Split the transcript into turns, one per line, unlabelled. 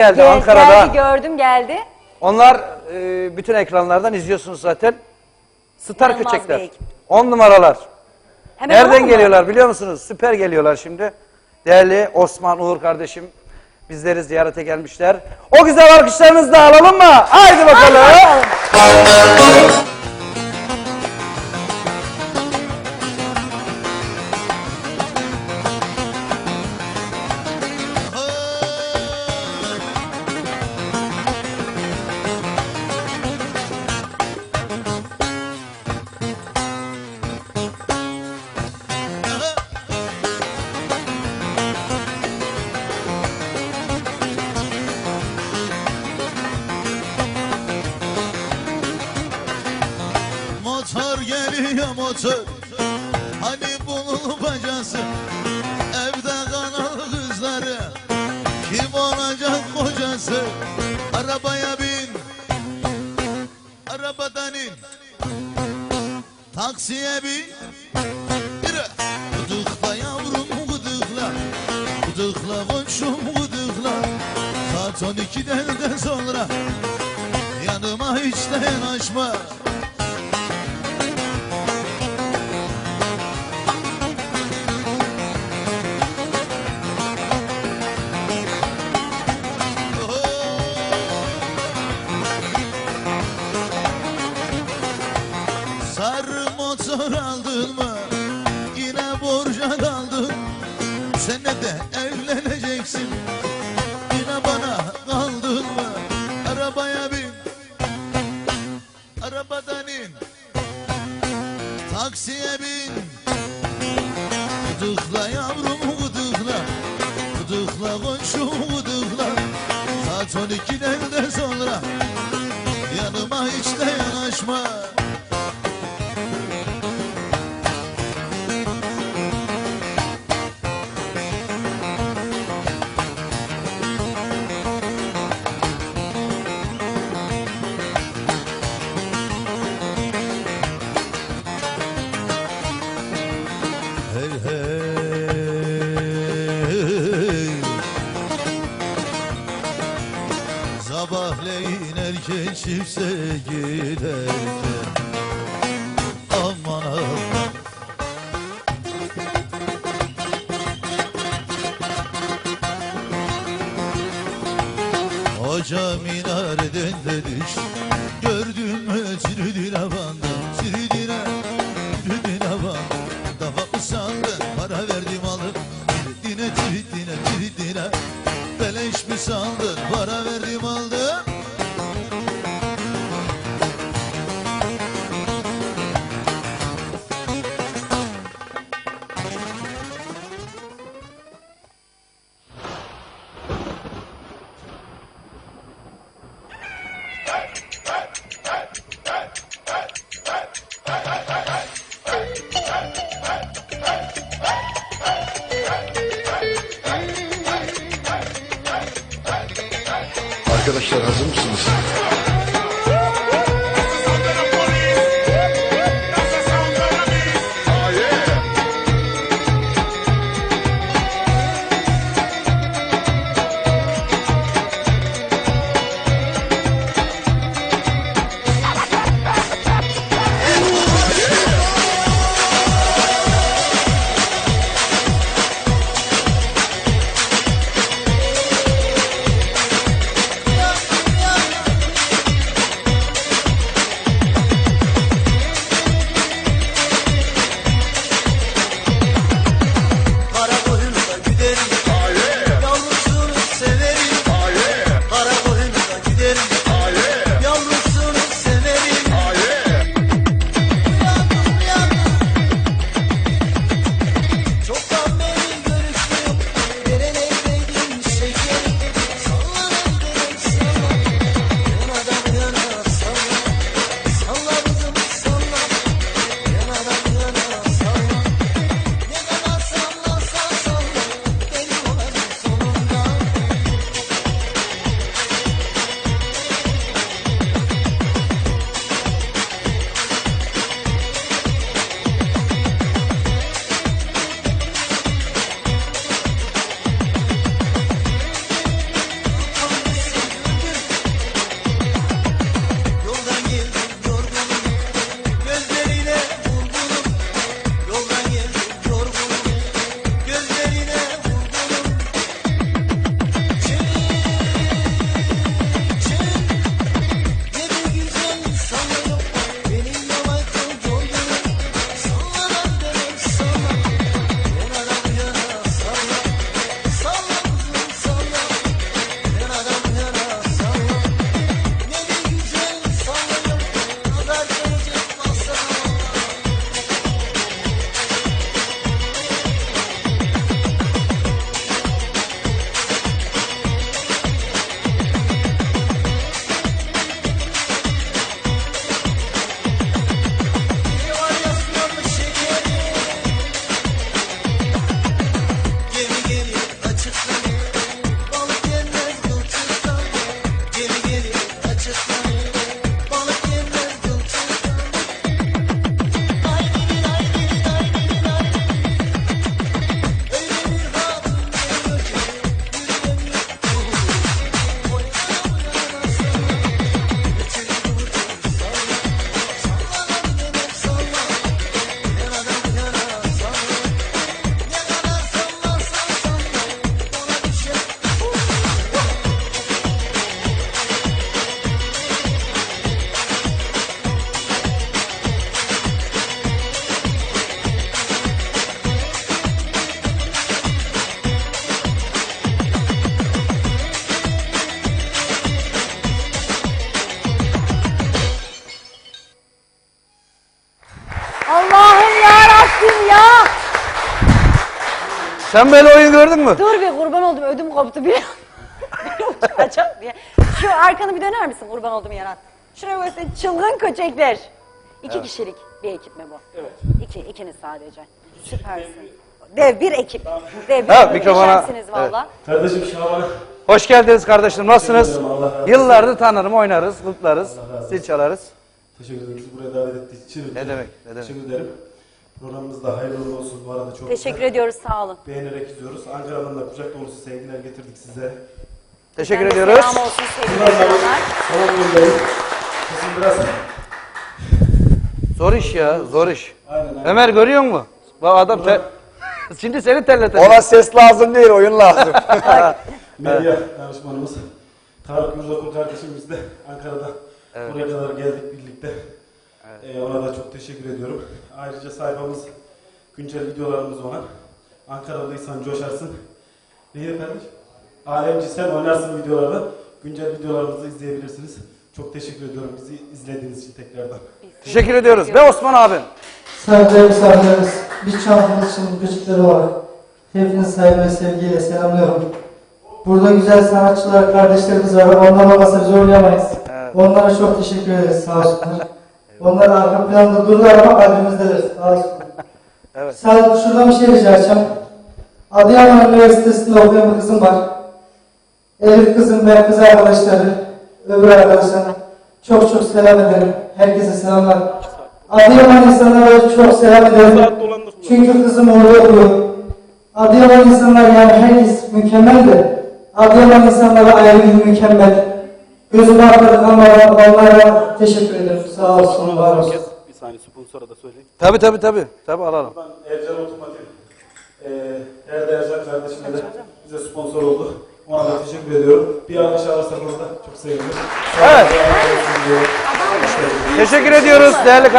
geldi
Gel-
Ankara'da.
Geldi gördüm geldi.
Onlar e, bütün ekranlardan izliyorsunuz zaten. Star
İnanılmaz
köçekler.
bir ekip.
10 numaralar.
Hemen alalım
Nereden
mı?
geliyorlar biliyor musunuz? Süper geliyorlar şimdi. Değerli Osman Uğur kardeşim bizleri ziyarete gelmişler. O güzel alkışlarınızı da alalım mı? Haydi bakalım.
Motor geliyor motor. Hani bunun bacası? Evde kalan kızları. Kim olacak kocası? Arabaya bin. Arabadan in. Taksiye bin. Yürü. Gıdıkla yavrum gıdıkla. Gıdıkla koçum gıdıkla. Saat 12'den de sonra. Yanıma hiç de evleneceksin. Yine bana kaldın mı? Arabaya bin. Arabadan in. Taksiye bin. Gıdıkla yavrum gıdıkla. Gıdıkla koçum gıdıkla. Saat 12'den de çiftse giderken Aman aman Hoca minareden de düş Gördün mü çürüdüğüne bandım Çürüdüğüne,
Simpsons.
Sen böyle oyun gördün mü?
Dur bir kurban oldum ödüm koptu bir. Kaçak diye. Şu arkanı bir döner misin kurban oldum yaran? Şuraya böyle çılgın köçekler. İki kişilik bir ekip mi bu? Evet. İki, ikiniz sadece. Süpersin. Dev bir ekip. Dev bir
Ha,
ekip.
mikrofona-
valla.
Kardeşim Şaban.
Hoş geldiniz kardeşim. Nasılsınız? Yıllardır tanırım, oynarız, kutlarız, zil çalarız.
Teşekkür ederim. Bizi buraya davet ettiğiniz için.
Ne demek, ne demek.
Teşekkür ederim. Programımız da hayırlı olsun. Bu arada çok
Teşekkür
güzel.
ediyoruz sağ olun.
Beğenerek izliyoruz. Ankara'dan da kucak dolusu sevgiler getirdik size.
Teşekkür
de
ediyoruz.
Selam olsun sevgili
Biraz daha
insanlar.
Tamam buradayım. Sesim biraz...
Zor iş ya, zor iş.
Aynen aynen.
Ömer görüyor musun? Bak adam te... Şimdi seni terletelim.
Ona ses lazım değil, oyun lazım.
Medya danışmanımız. Tarık Yürzokul kardeşimiz de Ankara'dan buraya kadar geldik birlikte. Ee, ona da çok teşekkür ediyorum. Ayrıca sayfamız güncel videolarımız olan Ankaralıysan coşarsın. Neydi kardeş? Alemci sen oynarsın videolarda. Güncel videolarımızı izleyebilirsiniz. Çok teşekkür ediyorum bizi izlediğiniz için tekrardan.
Teşekkür ediyoruz. Ve Osman abim.
Saygıdeğer misafirlerimiz, biz çantımız için küçükleri olarak hepinizi saygı ve sevgiyle selamlıyorum. Burada güzel sanatçılar, kardeşlerimiz var. Onlar olmasa biz oynayamayız. Onlara çok teşekkür ederiz. Sağ olsunlar. Onlar arka planda dururlar ama kalbimizdeler.
Evet.
Sadece şuradan bir şey rica edeceğim. Adıyaman Üniversitesi'nde okuyan bir kızım var. Elif kızım ve kız arkadaşları, öbür arkadaşlar çok çok selam ederim. Herkese selamlar. Adıyaman insanlara çok selam ederim. Çünkü kızım orada okuyor. Adıyaman insanlar yani herkes mükemmel de Adıyaman insanlara ayrı bir mükemmel. Gözüm arkada ama onlara teşekkür ederim. Sağ olsun, var olsun.
Bir saniye sponsora da söyleyeyim.
Tabi tabi tabi. Tabi alalım.
Buradan Ercan Otomotiv. Ee, Erde Ercan kardeşime de bize sponsor oldu. Ona da teşekkür ediyorum. Bir alkış alırsak orada çok sevinirim.
Evet.
Sağ olun.
Teşekkür ediyoruz değerli kardeşlerim.